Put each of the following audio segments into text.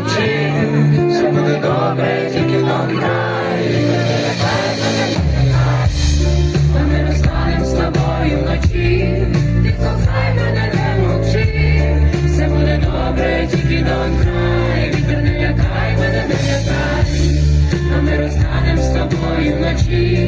мовчи, буде добре, тільки до край. Ми не з тобою вночі, ти кохай мене не мовчи, все буде добре, тільки до край. Вітер не лякай мене не лякай, а ми розстанемо з тобою вночі.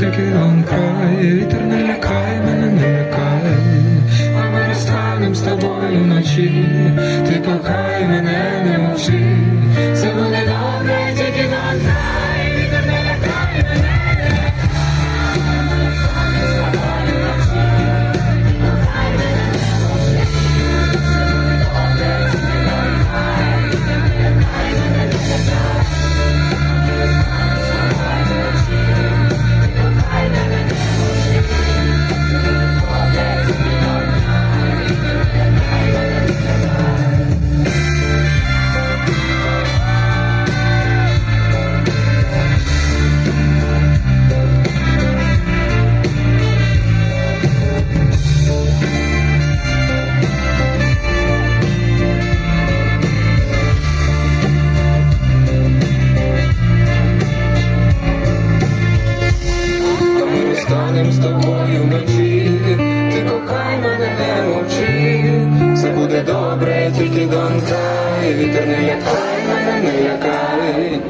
ticket on cry eternally вночі, ти кохай мене не мовчи, все буде добре, тільки донкай. вітер не лякай мене, не лякай.